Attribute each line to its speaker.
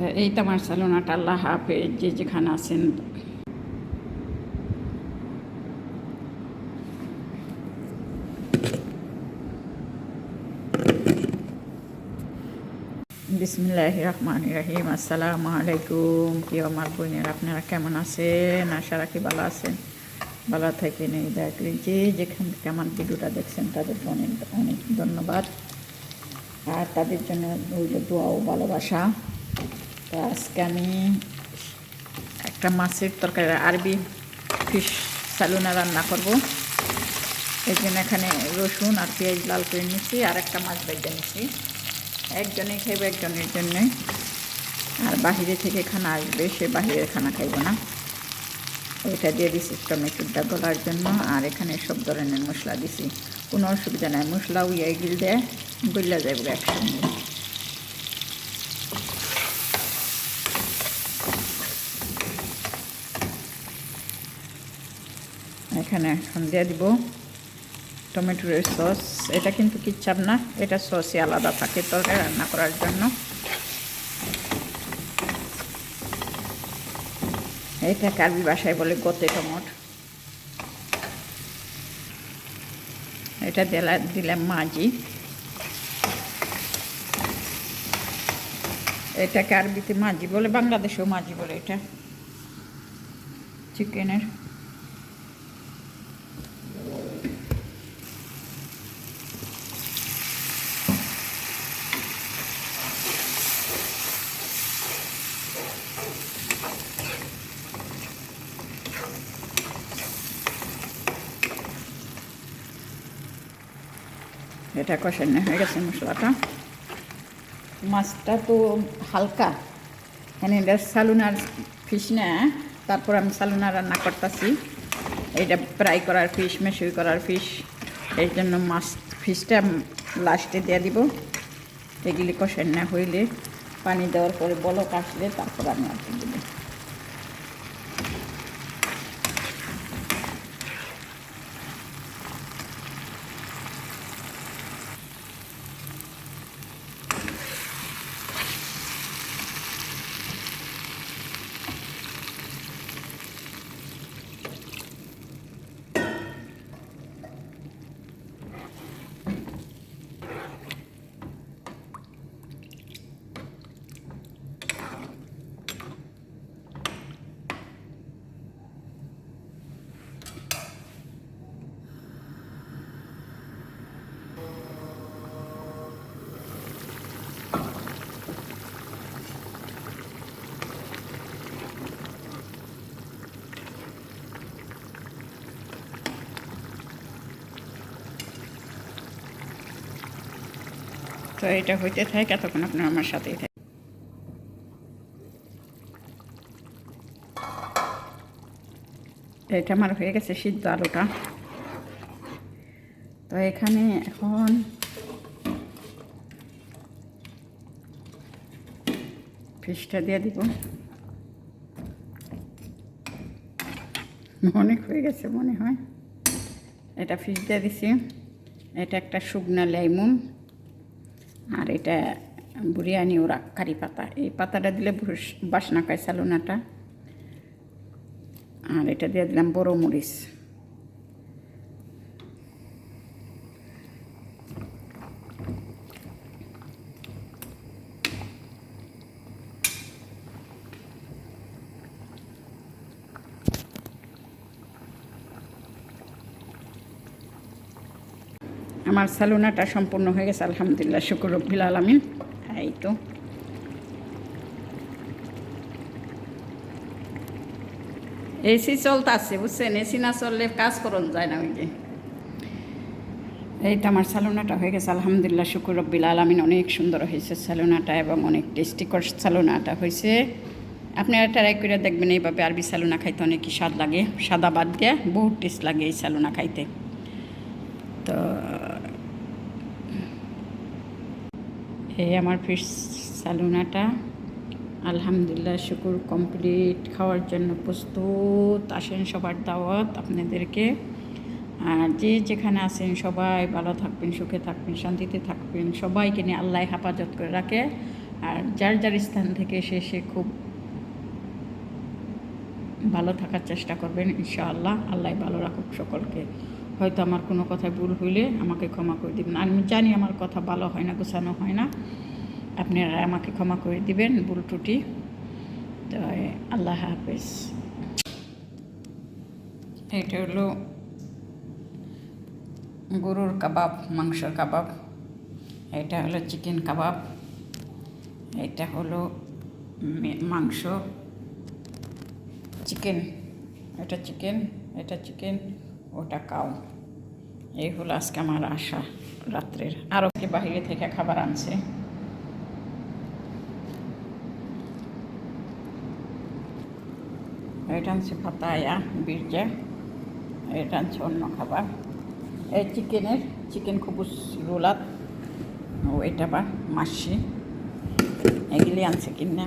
Speaker 1: এই তো আমার সালোনাটা আল্লাহ হাফেজ, যে যেখানে আছেন। বিসমিল্লাহ রহমান রাহিম, আসসালামু আলাইকুম। প্রিয় আমার বোনের, আপনারা কেমন আছেন? আশা রাখি ভালো আছেন। ভালো থাকেন, এই দেখলেন যে যেখান থেকে আমার ভিডিওটা দেখছেন তাদেরকে অনেক অনেক ধন্যবাদ। আর তাদের জন্য রইল দোয়া ও ভালোবাসা। তো আজকে আমি একটা মাছের তরকারি, আরবি ফিশ সালুনা রান্না করব। এই জন্য এখানে রসুন আর পেঁয়াজ লাল করে নিচ্ছি আর একটা মাছ ভেজে নিচ্ছি একজনে খাইব, একজনের জন্যে। আর বাহিরে থেকে খানা আসবে, সে বাহিরের খানা খাইব না। ওইটা দিয়ে দিছি টমেটোটা গলার জন্য আর এখানে সব ধরনের মশলা দিছি। কোনো অসুবিধা নাই মশলা উইয়া গিল দেয় গল্লা যাইব একসঙ্গে। এখানে এখন দিয়ে দিব টমেটোর সস। এটা কিন্তু কিচ্ছাপ না, এটা সসই আলাদা থাকে তরকারি রান্না করার জন্য। এটা কার্বি বাসায় বলে গতে টমট। এটা দিলা দিলাম মাজি। এটা কার্বিতে মাজি বলে, বাংলাদেশেও মাজি বলে এটা। চিকেনের এটা কষানো হয়ে গেছে মশলাটা। মাছটা তো হালকা। মানে এটা সালুনার ফিশ না, তারপর আমি সালুনা রান্না করতেছি। এটা ফ্রাই করার ফিশ মেশুই করার ফিশ এই জন্য মাছ ফিশটা লাস্টে দিয়ে দিব। এগুলি কষেন না হইলে পানি দেওয়ার পরে বলক আসলে তারপর আমি আর দেবো। তো এটা হইতে থাকে তখন আপনার আমার সাথেই থাকে এটা আমার হয়ে গেছে সিদ্ধ আলুটা। তো এখানে এখন ফিশটা দিয়ে দিব। অনেক হয়ে গেছে মনে হয়। এটা ফিশ দিয়ে দিছি। এটা একটা শুকনা লেমন। আর এটা বিরিয়ানি ওরা কারি পাতা। এই পাতাটা দিলে বাসনা খায় সালুনাটা। আর এটা দিয়ে দিলাম বড় মরিচ। আমার সালুনাটা সম্পূর্ণ হয়ে গেছে, আলহামদুলিল্লাহ, শুকুর রব্বিল আলমিন। এই তো। এসি চলতেছে, বুঝছেন? এসি না চললে কাজ করন যায় না ওই যে এই তো আমার সালোনাটা হয়ে গেছে, আলহামদুলিল্লাহ, শুকুর রব্বিল আলমিন। অনেক সুন্দর হয়েছে সালোনাটা এবং অনেক টেস্টিকর সালোনাটা হয়েছে। আপনারা ট্রাই করে দেখবেন এইভাবে আরবি সালোনা খাইতে অনেকই স্বাদ লাগে, সাদা বাদ দিয়ে বহুত টেস্ট লাগে এই সালোনা খাইতে। তো এই আমার ফিশ সালুনাটা। আলহামদুলিল্লাহ, শুকুর। কমপ্লিট খাওয়ার জন্য প্রস্তুত আসেন সবার দাওয়াত আপনাদেরকে। আর যে যেখানে আছেন সবাই ভালো থাকবেন, সুখে থাকবেন, শান্তিতে থাকবেন। সবাইকে নিয়ে আল্লাহ হেফাজত করে রাখে। আর যার যার স্থান থেকে এসে সে খুব ভালো থাকার চেষ্টা করবেন, ইনশাআল্লাহ। আল্লাহ ভালো রাখুক সকলকে। হয়তো আমার কোনো কথায় ভুল হইলে আমাকে ক্ষমা করে দিবেন। আমি জানি আমার কথা ভালো হয় না, গোছানো হয় না। আপনারা আমাকে ক্ষমা করে দিবেন, ভুল ত্রুটি। তো আল্লাহ হাফেজ। এটা হলো গরুর কাবাব, মাংসর কাবাব। এটা হলো চিকেন কাবাব। এটা হলো মাংস। চিকেন, এটা চিকেন এটা চিকেন। ওটা কাউ এই হলো আজকে আমার আশা রাত্রের। আরও কি বাহিরে থেকে খাবার আনছে? এটা আনছে পাতায়া, বিরজা। এটা আনছে অন্য খাবার। এই চিকেনের, চিকেন খুবুস রোলাত ও, এটা বা মাসি। এগুলি আনছে কিনা?